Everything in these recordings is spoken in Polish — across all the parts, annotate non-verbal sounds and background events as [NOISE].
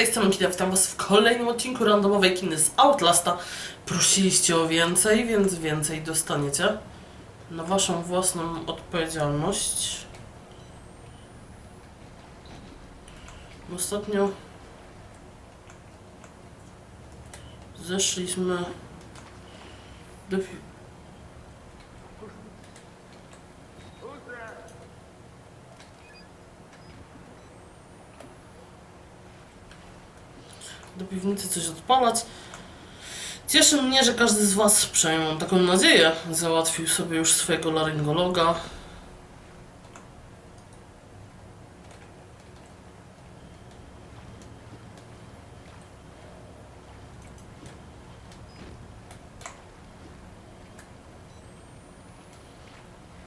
tej strony Kida, witam was w kolejnym odcinku randomowej kiny z Outlasta. Prosiliście o więcej, więc więcej dostaniecie. Na waszą własną odpowiedzialność. Ostatnio zeszliśmy do do piwnicy coś odpalać. Cieszy mnie, że każdy z Was, przynajmniej mam taką nadzieję, załatwił sobie już swojego laryngologa.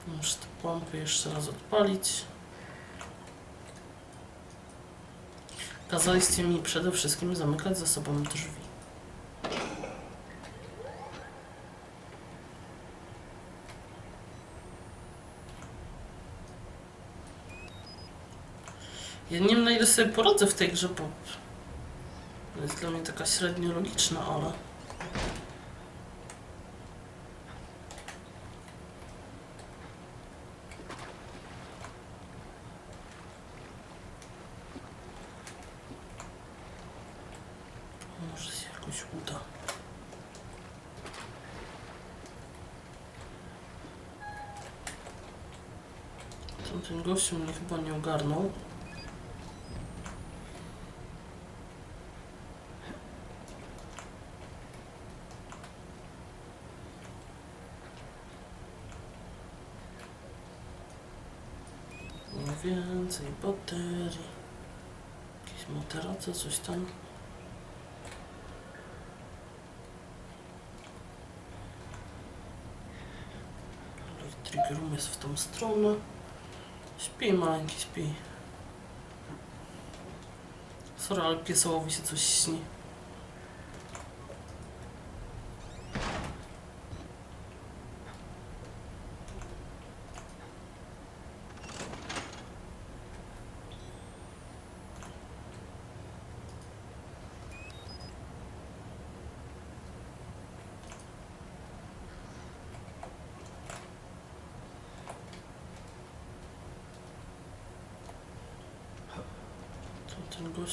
Muszę te pompy jeszcze raz odpalić. Kazaliście mi przede wszystkim zamykać za sobą drzwi. Ja nie wiem na ile sobie poradzę w tej grze, bo jest dla mnie taka średnio logiczna, ale... Może się jakoś uda. Gościu mnie chyba nie ogarnął. Więcej baterii. Jakieś materace, coś tam. Trigger room jest w tą stronę. Śpi maleńki, śpi. Sorry, ale piesołowi się coś śni.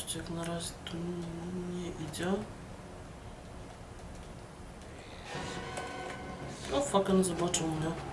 Gość jak na razie tu nie idzie. O, fucking zobaczył mnie.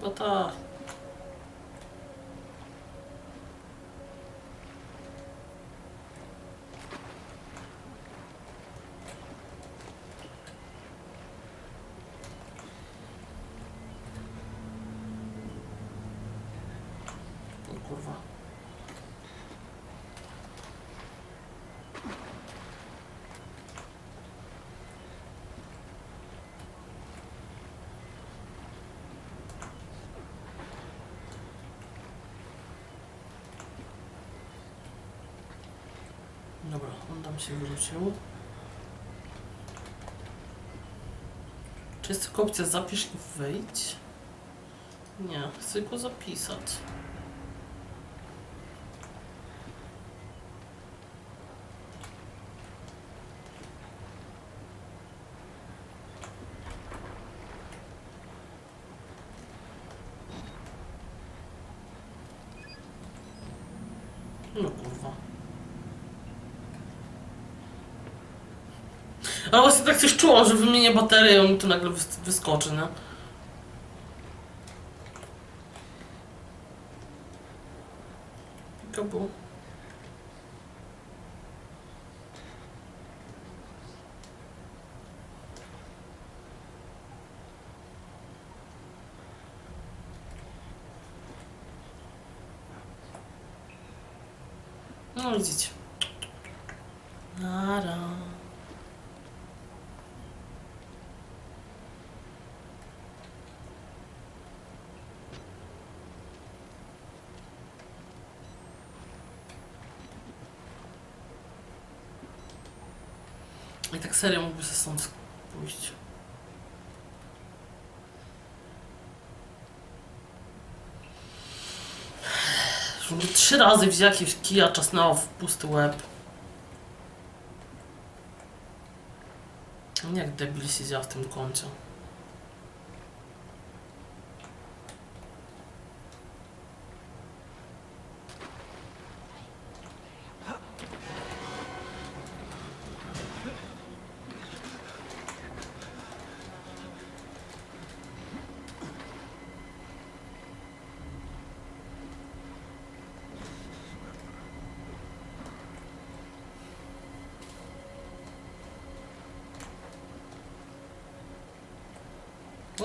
Chyba tak. O kurwa. Dobra, on tam się wrócił. Czy jest tylko opcja zapisz i wejdź? Nie, chcę go zapisać. No właśnie tak coś czułam, że wymienię baterię, on tu nagle wys wyskoczy, nie? Kapu. No widzicie. Nara. Serio mógłby się stąd pójść. Trzy razy wzięła jakiegoś kija czasnęła w pusty łeb. Jak debil siedziała w tym kącie.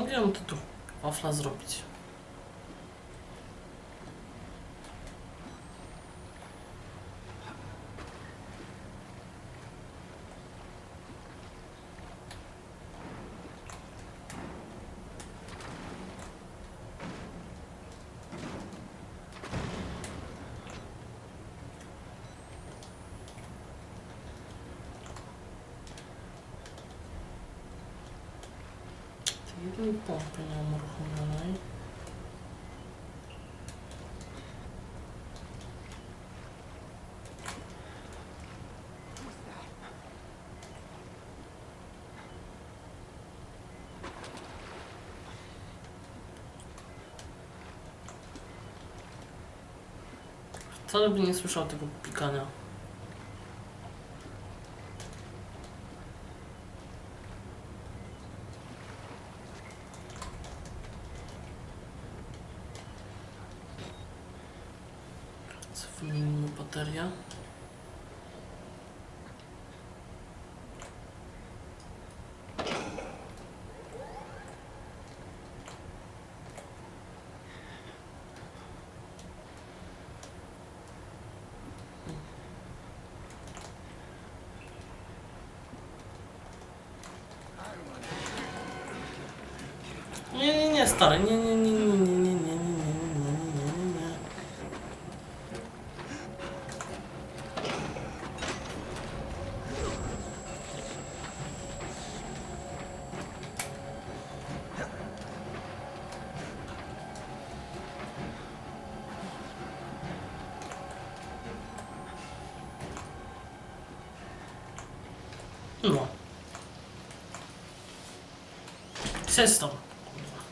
Mogę mu to tu zrobić. Drugiej tak karty mam uruchomionej. Wcale bym nie słyszał tego pikania. Cofnijmy bateria. Nie, nie, nie, stary, nie, nie, Kurwa.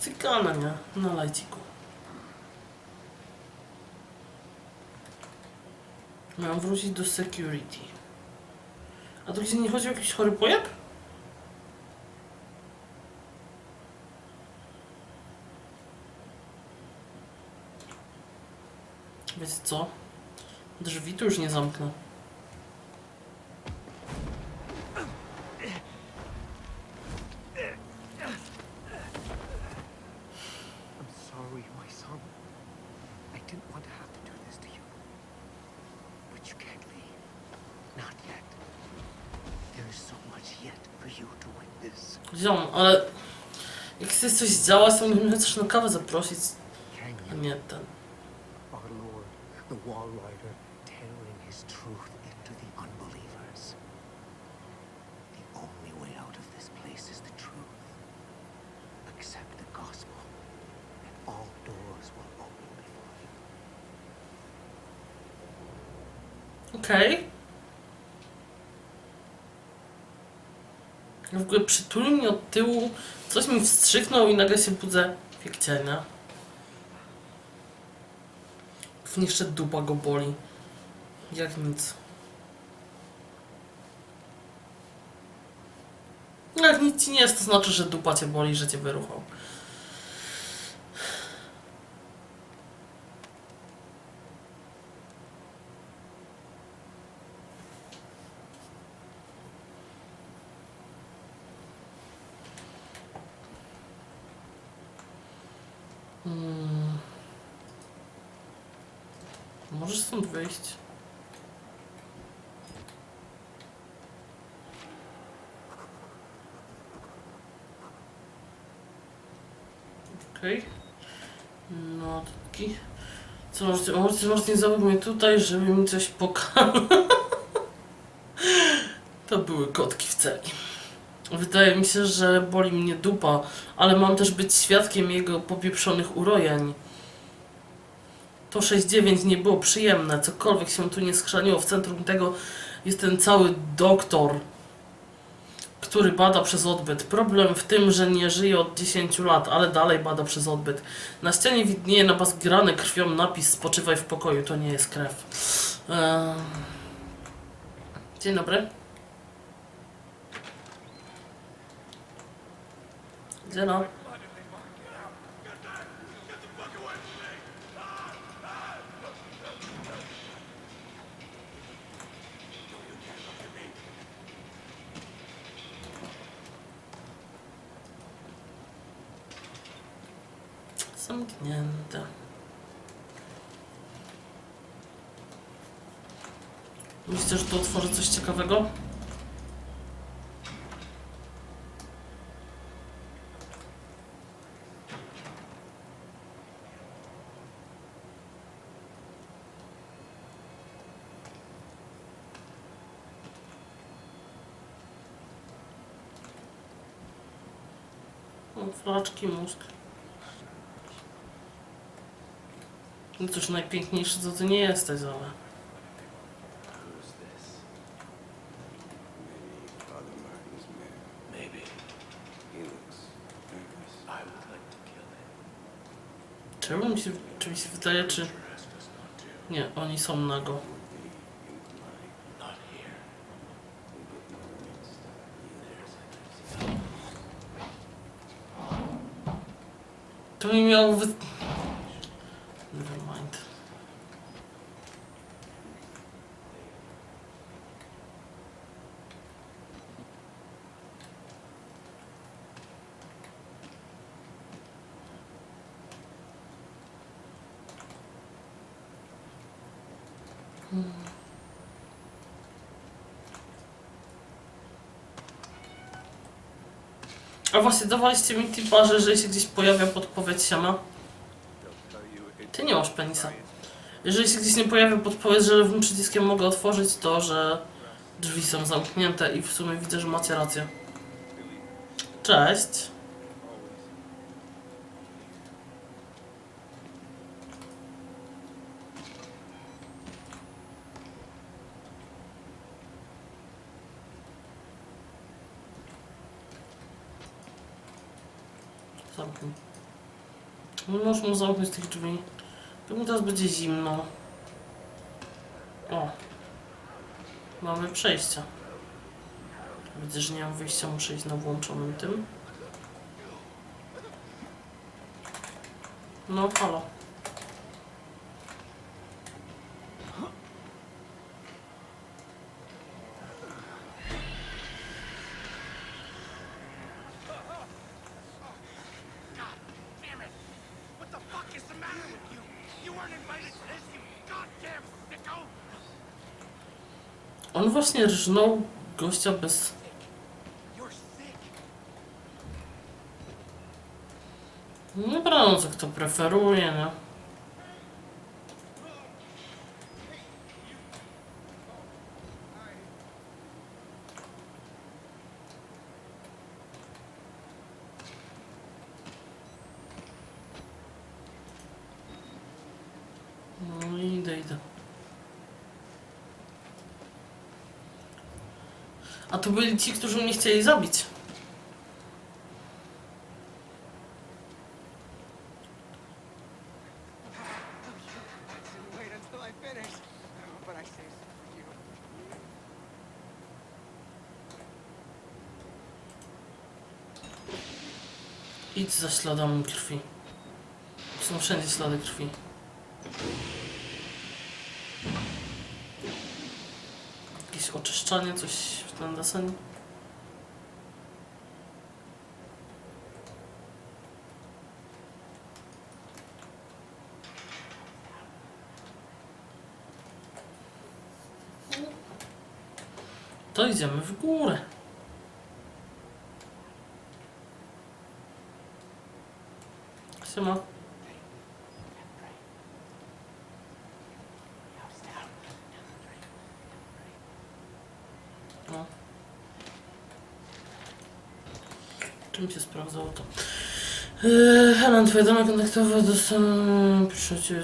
Cygana, nie? Na lajciku. Miałem wrócić do security. A to gdzie nie chodzi o jakiś chory pojeb? Wiecie co? Drzwi tu już nie zamknę. Ziom, ale jak chcesz coś działać, to mnie też na kawę zaprosić, a nie ten. Our Lord, the Wall Rider, tearing his truth into the unbelievers. The only way out of this place is the truth. Accept the gospel, and all doors will open before you. Okej. W ogóle przytulił mnie od tyłu, coś mi wstrzyknął i nagle się budzę. Wiek cienia. Pewnie jeszcze dupa go boli. Jak nic. Jak nic ci nie jest, to znaczy, że dupa cię boli, że cię wyruchał. Mm. Możesz stąd wyjść. Okej. Notki. Co Marcin, Marcin, Marcin zabił mnie tutaj, żeby mi coś pokazał. [LAUGHS] To były kotki w celi. Wydaje mi się, że boli mnie dupa, ale mam też być świadkiem jego popieprzonych urojeń. To 6-9 nie było przyjemne, cokolwiek się tu nie skrzaniło. W centrum tego jest ten cały doktor, który bada przez odbyt. Problem w tym, że nie żyje od 10 lat, ale dalej bada przez odbyt. Na ścianie widnieje nabazgrany krwią napis Spoczywaj w pokoju, to nie jest krew. Eee... Dzień dobry. Dzień dobry. Zamknięte. Że tu otworzę coś ciekawego? Flaczki mózg. No cóż, najpiękniejszy to ty nie jesteś, ale... czy... Nie, oni są nago. A właśnie, dawaliście mi tipa, że jeżeli się gdzieś pojawia podpowiedź siama, ty nie masz penisa. Jeżeli się gdzieś nie pojawia podpowiedź, że lewym przyciskiem mogę otworzyć to, że drzwi są zamknięte i w sumie widzę, że macie rację. Cześć. Zamknij. Nie możesz mu zamknąć tych drzwi. To mi teraz będzie zimno. O. Mamy przejścia. Widzę, że nie mam wyjścia, muszę iść na włączonym tym. No, halo. Właśnie rżnął gościa bez... No co kto preferuje? No idę, idę. A to byli ci, którzy mnie chcieli zabić. Idź za śladami krwi. Są wszędzie ślady krwi. Jakieś oczyszczanie, coś Standasın. To idziemy w górę. Siema. Czym się sprawdzało to? Yy, Helen, twoje dane kontaktowe dostaną przecież... Czyli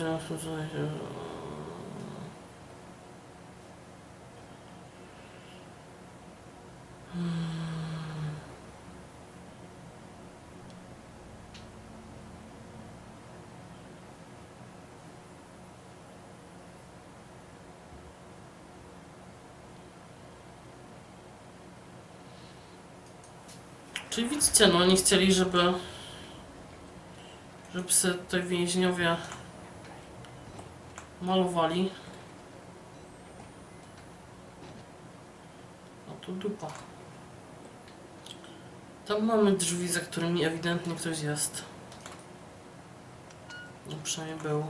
widzicie, no oni chcieli, żeby żeby sobie tutaj więźniowie malowali. A tu dupa. Tam mamy drzwi, za którymi ewidentnie ktoś jest. No przynajmniej był.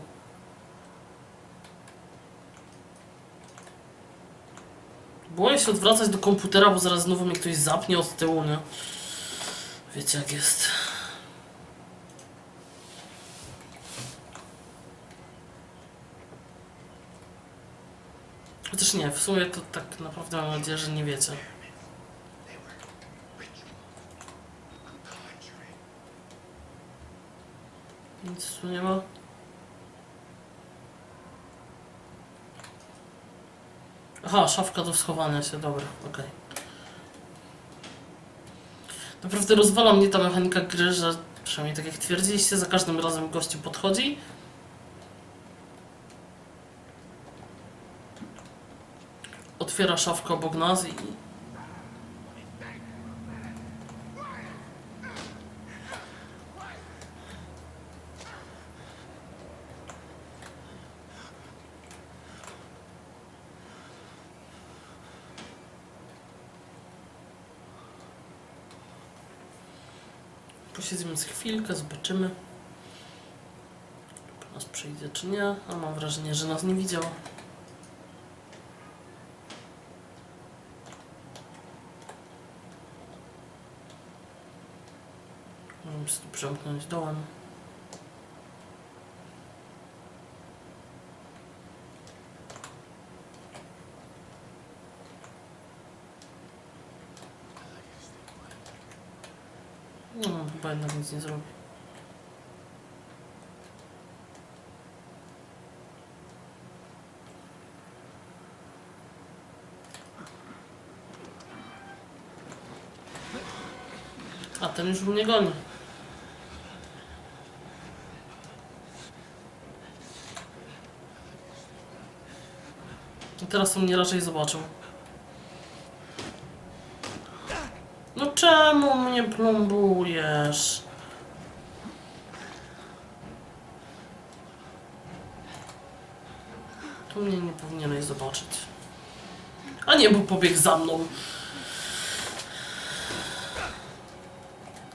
Boję się odwracać do komputera, bo zaraz znowu mnie ktoś zapnie od tyłu, nie? Wiecie jak jest. Chociaż nie, w sumie to tak naprawdę mam nadzieję, że nie wiecie. Nic tu nie ma. Aha, szafka do schowania się, dobra, okej. Naprawdę rozwala mnie ta mechanika gry, że przynajmniej tak jak twierdziliście, za każdym razem gościu podchodzi. Otwiera szafkę obok nas i... Posiedzimy z chwilkę, zobaczymy. Czy nas przyjdzie, czy nie. A mam wrażenie, że nas nie widział. Możemy się tu przemknąć dołem. No, chyba nic nie zrobi. A ten już mnie goni. I teraz on mnie raczej zobaczył. Czemu mnie plombujesz? Tu mnie nie powinieneś zobaczyć. A nie, bo pobiegł za mną.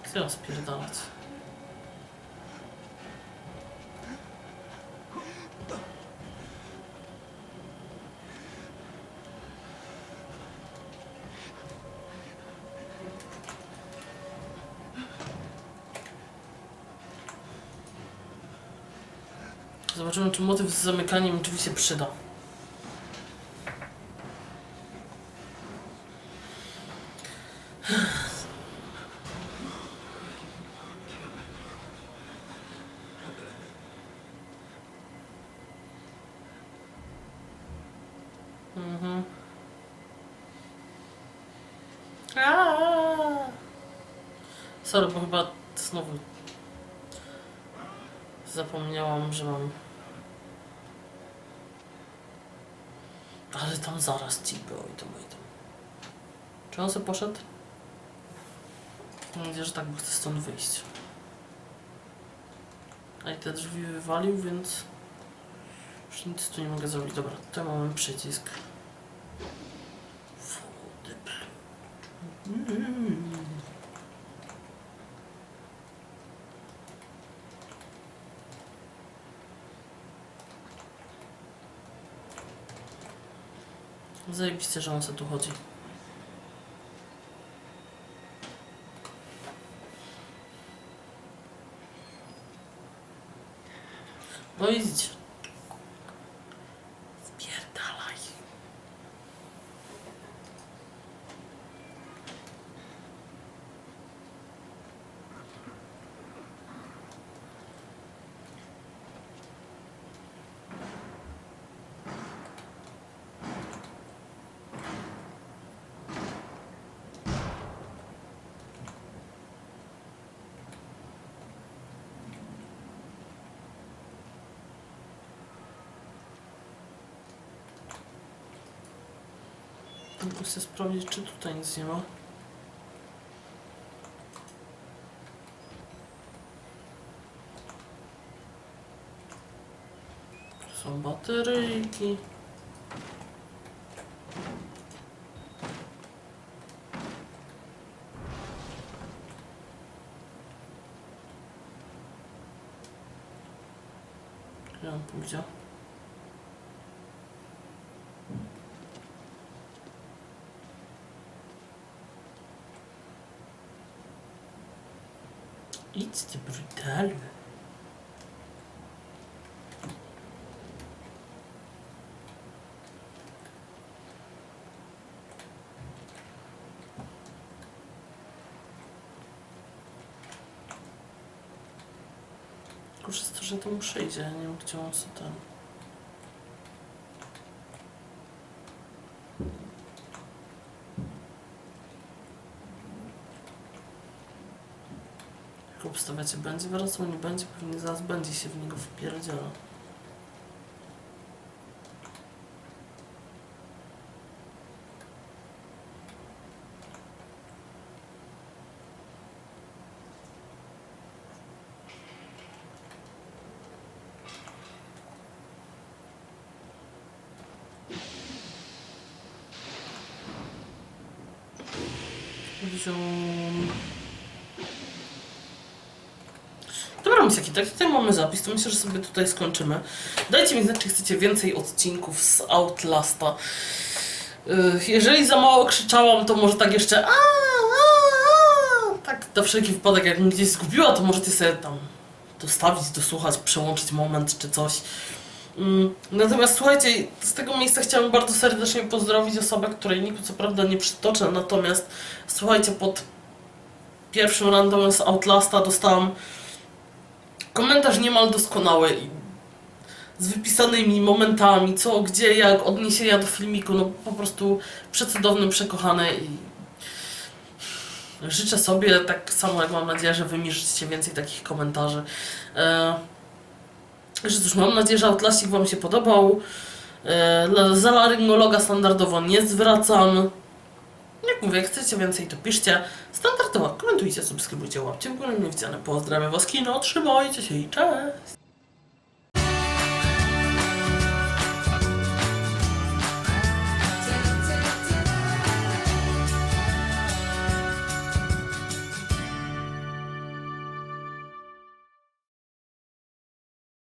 Chcę spierdalać. Zobaczymy, czy motyw z zamykaniem drzwi się przyda. Mhm. Aaaa! Sorry, bo chyba znowu zapomniałam, że mam. Ale tam zaraz ci było i to i to. Czy on sobie poszedł? Nadzieję, że tak, bo chcę stąd wyjść. A i te drzwi wywalił, więc już nic tu nie mogę zrobić. Dobra, tutaj mamy przycisk. Zajebiste, że on sobie tu chodzi. No i widzicie. Muszę sprawdzić, czy tutaj nic nie ma. Są bateryjki. On pójdzie? Idź ty brutalu. Kurczę, to, że to mu przyjdzie, nie wiem gdzie on sobie ten... Jak obstawiacie, będzie wracał, nie będzie? Pewnie zaraz będzie się w niego wpierdziela. Ziom. Dobra, misjaki, tak tutaj mamy zapis, to myślę, że sobie tutaj skończymy. Dajcie mi znać, czy chcecie więcej odcinków z Outlasta. Yy, Jeżeli za mało krzyczałam, to może tak jeszcze a, a, a, tak na wszelki wypadek, jak mnie gdzieś zgubiła, to możecie sobie tam dostawić, dosłuchać, przełączyć moment czy coś. Mm, Natomiast słuchajcie, z tego miejsca chciałam bardzo serdecznie pozdrowić osobę, której niku co prawda nie przytoczę, natomiast słuchajcie, pod pierwszym randomem z Outlasta dostałam komentarz niemal doskonały z wypisanymi momentami, co, gdzie, jak, odniesienia do filmiku, no po prostu przecudowny, przekochany i życzę sobie, tak samo jak mam nadzieję, że wy mi życzycie więcej takich komentarzy. E, że cóż, mam nadzieję, że Outlastik wam się podobał. E, za laryngologa standardowo nie zwracam. Jak mówię, jak chcecie więcej, to piszcie. Standardowo komentujcie, subskrybujcie, łapcie w górę, nie widziane. Pozdrawiam was kino, trzymajcie się i cześć!